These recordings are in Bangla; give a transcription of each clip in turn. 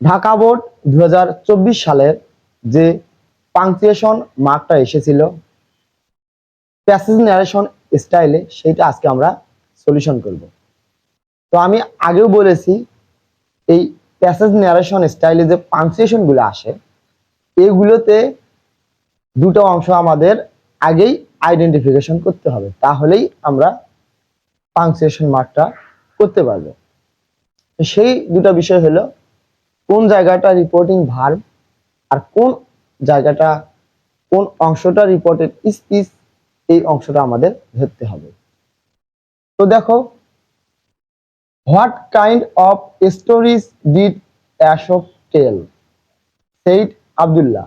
ঢাকা বোর্ড দু হাজার চব্বিশ সালের যে পাংচুয়েশন মার্কটা এসেছিল প্যাসেজ ন্যারেশন স্টাইলে সেইটা আজকে আমরা সলিউশন করব। তো আমি আগেও বলেছি, এই প্যাসেজ ন্যারেশন স্টাইলে যে পাংচুয়েশনগুলো আসে, এগুলোতে দুটো অংশ আমাদের আগেই আইডেন্টিফিকেশন করতে হবে। তাহলেই আমরা পাংচুয়েশন মার্কটা করতে পারব। সেই দুটো বিষয় হলো কোন জায়গাটা রিপোর্টিং ভার্ব আর কোন জায়গাটা, কোন অংশটা রিপোর্টেড স্পিচ এই অংশটা আমাদের ধরতে হবে। তো দেখো what kind of stories did Aesop tell said Abdullah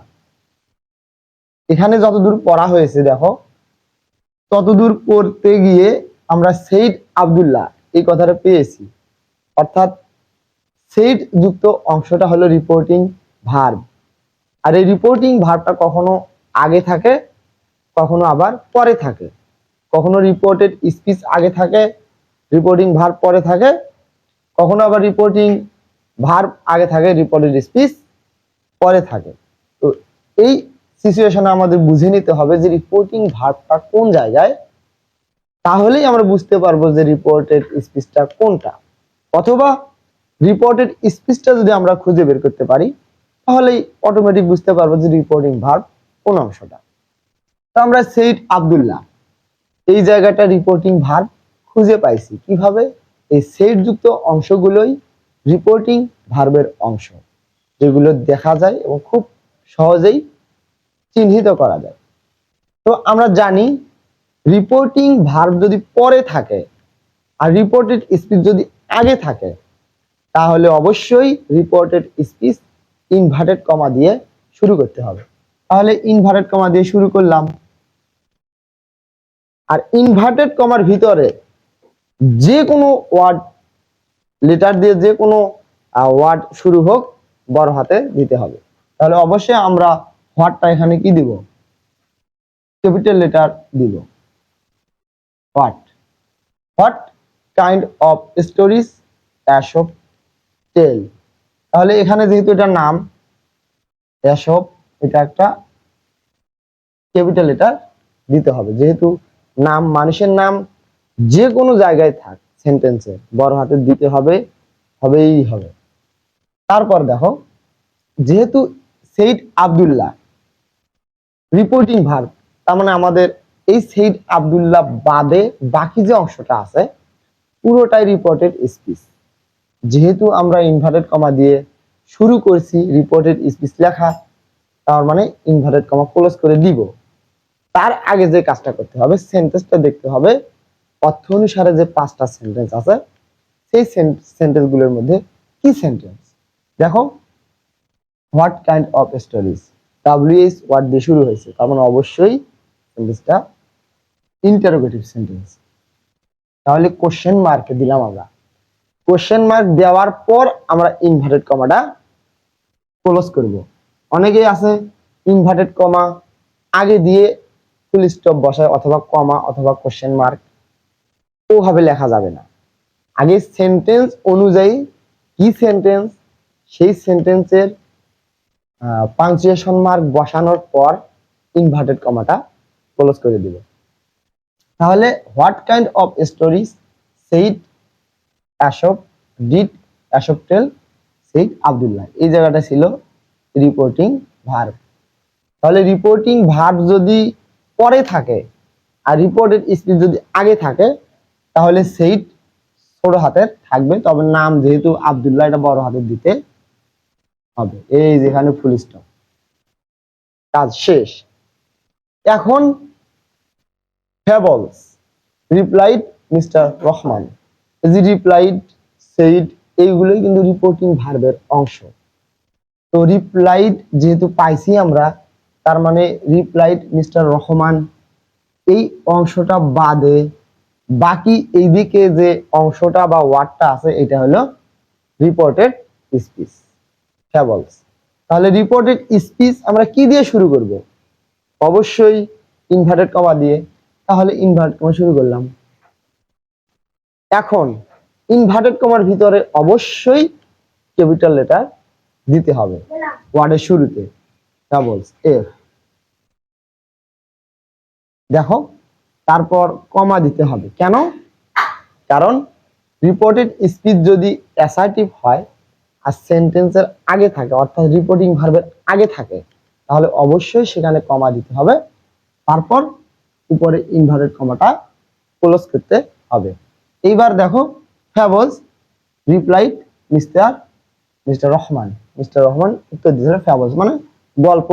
এখানে যতদূর পড়া হয়েছে, দেখো, ততদূর পড়তে গিয়ে আমরা সেইড আব্দুল্লাহ এই কথাটা পেয়েছি। অর্থাৎ সেইড যুক্ত অংশটা হলো রিপোর্টিং ভার্ব আর এই রিপোর্টিং ভার্বটা কখনো আগে থাকে, কখনো আবার পরে থাকে। কখনো রিপোর্টেড স্পিচ আগে থাকে রিপোর্টিং ভার্ব পরে থাকে। কখনো আবার রিপোর্টিং ভার্ব আগে থাকে রিপোর্টেড স্পিচ পরে থাকে। তো এই সিচুয়েশনে আমাদের বুঝে নিতে হবে যে রিপোর্টিং ভার্বটা কোন জায়গায়, তাহলেই আমরা বুঝতে পারব যে রিপোর্টেড স্পিচটা কোনটা। অথবা রিপোর্টেড স্পিচটা যদি আমরা খুঁজে বের করতে পারি, তাহলেই অটোমেটিক বুঝতে পারব যে রিপোর্টিং ভার্ব কোন অংশটা। তো আমরা সেইড আব্দুল্লাহ এই জায়গাটা রিপোর্টিং ভার্ব খুঁজে পাইছি কীভাবে? এই সেট যুক্ত অংশগুলোই রিপোর্টিং ভার্বের অংশ, যেগুলো দেখা যায় এবং খুব সহজেই চিহ্নিত করা যায়। তো আমরা জানি রিপোর্টিং ভার্ব যদি পরে থাকে, আর রিপোর্টেড স্পিচ যদি আগে থাকে তাহলে অবশ্যই রিপোর্টেড স্পিচ ইনভার্টেড কমা দিয়ে শুরু করতে হবে। তাহলে ইনভার্টেড কমা দিয়ে শুরু করলাম। আর ইনভার্টেড কমার ভিতরে যে কোনো ওয়ার্ড লেটার দিয়ে যে কোনো ওয়ার্ড শুরু হোক, বড় হাতে দিতে হবে। তাহলে অবশ্যই আমরা হোয়াটটা এখানে কি দিব? ক্যাপিটাল লেটার দিব। What what kind of stories Aesop tell তাহলে এখানে যেহেতু এটা নাম অ্যাশপ এটা একটা ক্যাপিটাল লেটার দিতে হবে। যেহেতু নাম মানুষের নাম যে কোনো জায়গায় থাক সেন্টেন্সে বড় হাতে দিতে হবে, হবেই হবে। তারপর দেখো, যেহেতু সেইড আব্দুল্লাহ রিপোর্টিং ভার্ব তার মানে আমাদের এই সেইড আব্দুল্লাহ বাদে বাকি যে অংশটা আছে, পুরোটাই রিপোর্টেড স্পিচ যেহেতু আমরা ইনভার্টেড কমা দিয়ে শুরু করছি রিপোর্টেড স্পিচ লেখা, তার মানে ইনভার্টেড কমা ক্লোজ করে দিব। তার আগে যে কাজটা করতে হবে সেন্টেন্সটা দেখতে হবে। অর্থ অনুসারে যে পাঁচটা সেন্টেন্স আছে, সেই সেন্টেন্সগুলোর মধ্যে কি সেন্টেন্স দেখো what kind of stories WS word দিয়ে শুরু হয়েছে। তার মানে অবশ্যই সেন্টেন্সটা ইন্টারোগেটিভ সেন্টেন্স তাহলে কোশ্চেন মার্কে দিলাম আমরা। কোশ্চেন মার্ক দেওয়ার পর আমরা ইনভার্টেড কমাটা ক্লোজ করব। অনেকেই আছে ইনভার্টেড কমা আগে দিয়ে ফুল স্টপ বসায় অথবা কমা অথবা কোশ্চেন মার্ক ওভাবে লেখা যাবে না। আগে সেন্টেন্স অনুযায়ী কি সেন্টেন্স সেই সেন্টেন্সের পাংচুয়েশন মার্ক বসানোর পর ইনভার্টেড কমাটা ক্লোজ করে দিবে। তাহলে what kind of stories said Aesop did Aesop tell said Abdullah এই জায়গাটা ছিল রিপোর্টিং ভার্ব তাহলে রিপোর্টিং ভার্ব যদি পরে থাকে আর রিপোর্টেড স্পিচ যদি আগে থাকে, তাহলে সেইট ছোট হাতের থাকবে। তবে নাম যেহেতু আব্দুল্লাহ এটা বড় হাতের দিতে হবে। এই যেখানে ফুল স্টপ কাজ শেষ। এখন ফেবলস রিপ্লাইড মিস্টার রহমান যে রিপ্লাইড সেইড এইগুলোই কিন্তু রিপোর্টিং ভার্বের অংশ। তো রিপ্লাইড যেহেতু পাইছি আমরা, তার মানে রিপ্লাইড মিস্টার রহমান, এই অংশটা বাদে বাকি এইদিকে যে অংশটা বা ওয়ার্ডটা আছে, এটা হলো রিপোর্টেড স্পিচ ফেবলস তাহলে রিপোর্টেড স্পিচ আমরা কি দিয়ে শুরু করব? অবশ্যই ইনভার্টেড কমা দিয়ে। তাহলে ইনভার্টেড কমা শুরু করলাম। এখন ইনভার্টেড কমার ভিতরে অবশ্যই ক্যাপিটাল লেটার দিতে হবে। ওয়ার্ডের শুরুতে। ফ্যাবলস এফ দেখো, তারপর কমা দিতে হবে। কেন? কারণ রিপোর্টেড স্পিচ যদি অ্যাসার্টিভ হয় আর সেন্টেন্সের আগে থাকে, অর্থাৎ রিপোর্টিং ভার্বের আগে থাকে, তাহলে অবশ্যই সেখানে কমা দিতে হবে। তারপর উপরে ইনভার্টেড কমাটা ক্লোজ করতে হবে। এইবার দেখো fables replied mister mister Rahman mister Rahman উত্তর দিয়েছিল ফ্যাবলস মানে গল্প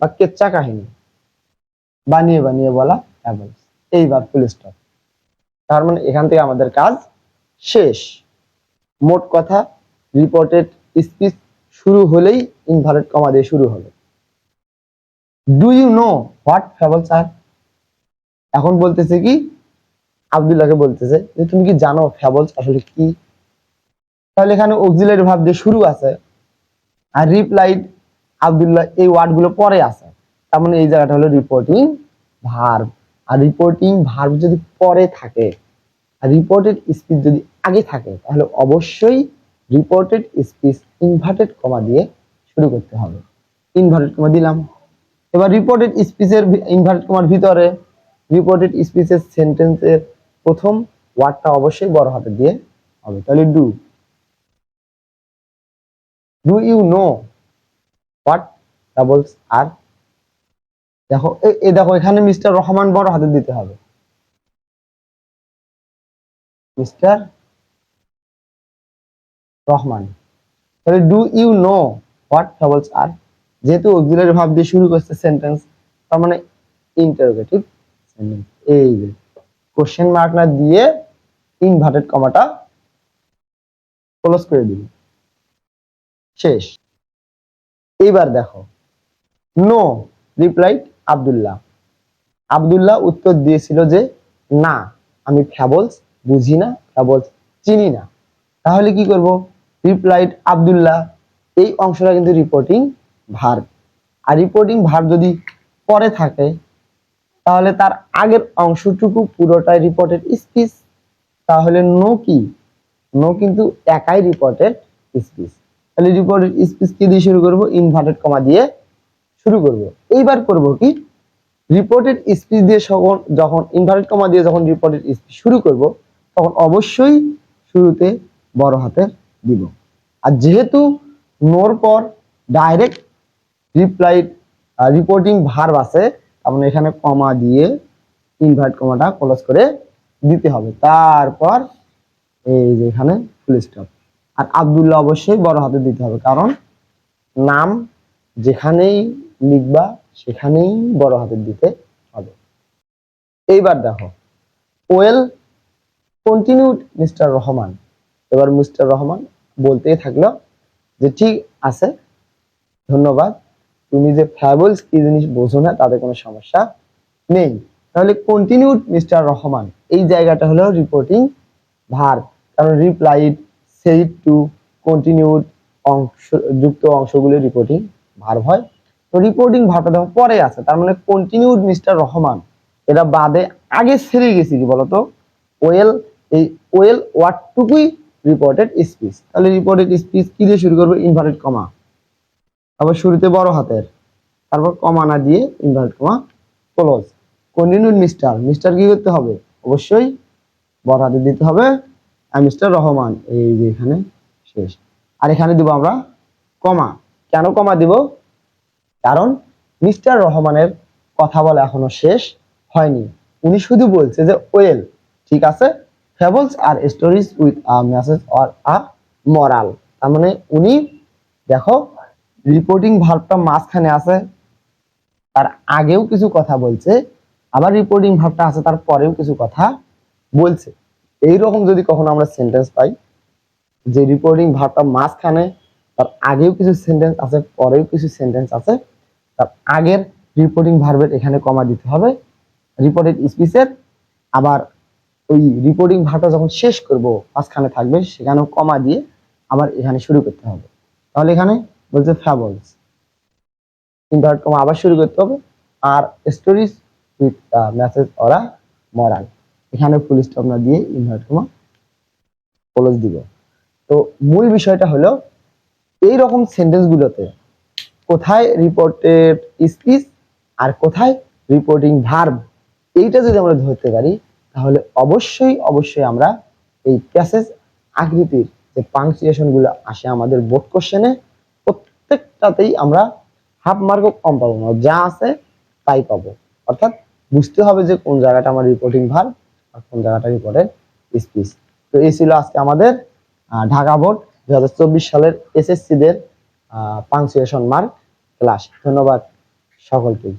বা কেচ্চা কাহিনী। বানিয়ে বানিয়ে বলা ফ্যাবলস এইবার ফুল স্টপ তার মানে এখান থেকে আমাদের কাজ শেষ। মোট কথা রিপোর্টেড স্পিচ শুরু হলেই ইনভার্টেড কমা দিয়ে শুরু হবে। Do you know what fables আর এখন বলতেছে কি আব্দুল্লাহকে বলতেছে যে, তুমি কি জানো ফ্যাবলস আসলে কি? তাহলে এখানে অক্সিলারি ভাব দিয়ে শুরু আছে আর রিপ্লাইড আব্দুল্লাহ এই ওয়ার্ডগুলো পরে আছে। তার মানে এই জায়গাটা হলো রিপোর্টিং ভার্ব আর রিপোর্টিং ভার্ব যদি পরে থাকে, আর রিপোর্টেড স্পিচ যদি আগে থাকে, তাহলে অবশ্যই রিপোর্টেড স্পিচ ইনভার্টেড কমা দিয়ে শুরু করতে হবে। ইনভার্টেড কমা দিলাম। এবার রিপোর্টেড স্পিচের ইনভার্টেড কমার ভিতরে রিপোর্টেড স্পিচের সেন্টেন্সের প্রথম ওয়ার্ডটা অবশ্যই বড় হাতে দিয়ে হবে। তাহলে do do you know what fables আর দেখো, এ- দেখো, এখানে মিস্টার রহমান বড় হাতে দিতে হবে। মিস্টার রহমান। তাহলে do you know what fables আর যেহেতু অক্সিলারি ভাব দিয়ে শুরু করছে সেন্টেন্স তার মানে ইন্টারোগেটিভ সেন্টেন্স এই কোশ্চেন মার্ক না দিয়ে ইনভার্টেড কমাটা ক্লোজ করে দিবি। শেষ। এইবার দেখো। No replied Abdullah. আব্দুল্লাহ উত্তর দিয়েছিল যে, না, আমি ফ্যাবলস বুঝি না, ফ্যাবলস চিনি না। তাহলে কি করব? রিপ্লাইড আব্দুল্লাহ। এই অংশটা কিন্তু রিপোর্টিং ভার্ব আর রিপোর্টিং ভার্ব যদি পরে থাকে তাহলে তার আগের অংশটুকু পুরোটাই রিপোর্টেড স্পিচ তাহলে নো কি? নো কিন্তু একাই রিপোর্টেড স্পিচ তাহলে রিপোর্টেড স্পিচ কি দিয়ে শুরু করব? ইনভার্টেড কমা দিয়ে শুরু করব। এইবার করব কি? রিপোর্টেড স্পিচ দিয়ে যখন ইনভার্টেড কমা দিয়ে যখন রিপোর্টেড স্পিচ শুরু করব, তখন অবশ্যই শুরুতে বড় হাতের দিব। আর যেহেতু নোর পর ডাইরেক্ট রিপ্লাইড রিপোর্টিং ভার্ব আছে মানে এখানে কমা দিয়ে ইনভার্ট কমাটা ক্লোজ করে দিতে হবে। তারপর এই যে এখানে ফুল স্টপ আর আব্দুল্লাহ অবশ্যই বড় হাতে দিতে হবে, কারণ নাম যেখানেই লিখবা সেখানেই বড় হাতে দিতে হবে। এইবার দেখো ওয়েল কন্টিনিউড মিস্টার রহমান। এবার মিস্টার রহমান বলতেই থাকল যে, ঠিক আছে, ধন্যবাদ। তুমি যে ফ্যাবলস কি জিনিস বোঝো না, তাতে কোনো সমস্যা নেই। তাহলে কন্টিনিউড মিস্টার রহমান, এই জায়গাটা হলো রিপোর্টিং ভার। কারণ রিপ্লাইড সেড টু কন্টিনিউড অংশ, যুক্ত অংশগুলো রিপোর্টিং ভার হয়। তো রিপোর্টিং ভারটা দেখো পরে আছে, তার মানে কন্টিনিউড মিস্টার রহমান, এটা বাদে আগে সেরে গেছি কি বলতো? ওয়েল, এই ওয়েল ওয়ার্ডটুকুই রিপোর্টেড স্পিচ তাহলে রিপোর্টেড স্পিচ কি দিয়ে শুরু করব? ইনভার্টেড কমা আবার শুরুতে বড় হাতের। তারপর কমা না দিয়ে inverted comma close continued mister mister কি করতে হবে? অবশ্যই বড় হাতে দিতে হবে। মিস্টার রহমান, এই যে এখানে শেষ। আর এখানে দিব আমরা কমা। কেন কমা দিব? কারণ মিস্টার রহমানের কথা বলা এখনও শেষ হয়নি। উনি শুধু বলছে যে ওয়েল ঠিক আছে? Fables R stories with a message or a moral তার মানে উনি, দেখো রিপোর্টিং ভার্বটা মাঝখানে আছে, তার আগেও কিছু কথা বলছে, আবার রিপোর্টিং ভার্বটা আছে, তার পরেও কিছু কথা বলছে। এই রকম যদি কখনো আমরা সেন্টেন্স পাই, যে রিপোর্টিং ভার্বটা মাঝখানে, তার আগেও কিছু সেন্টেন্স আছে, পরেও কিছু সেন্টেন্স আছে, তার আগের রিপোর্টিং ভার্বের এখানে কমা দিতে হবে রিপোর্টেড স্পিচের আবার ওই রিপোর্টিং ভার্বটা যখন শেষ করব, মাঝখানে থাকবে, সেখানেও কমা দিয়ে আবার এখানে শুরু করতে হবে। তাহলে এখানে বলছে ফ্যাবলস ইনভার্ট কমা আবার শুরু করতে হবে। আর stories with message or a moral. এখানে ফুল স্টপ না দিয়ে ইনভার্ট কমা ক্লোজ দিব। তো মূল বিষয়টা হলো, এই রকম সেন্টেন্সগুলোতে কোথায় রিপোর্টেড স্পিচ আর কোথায় রিপোর্টিং ভার্ব এইটা যদি আমরা ধরতে পারি, তাহলে অবশ্যই অবশ্যই আমরা এই প্যাসেজ আকৃতির যে পাংচুয়েশনগুলো আসে আমাদের বোর্ড কোশ্চেনে প্রত্যেকটাতেই আমরা হাফ মার্কও কম পাবো। না যা আছে তাই পাবো। অর্থাৎ বুঝতে হবে যে কোন জায়গাটা আমার রিপোর্টিং ভার আর কোন জায়গাটা রিপোর্টের স্পিচ তো এই ছিল আজকে আমাদের ঢাকা বোর্ড দুই হাজার চব্বিশ সালের এসএসসি দের পাংচুয়েশন মার্ক ক্লাস ধন্যবাদ সকলকেই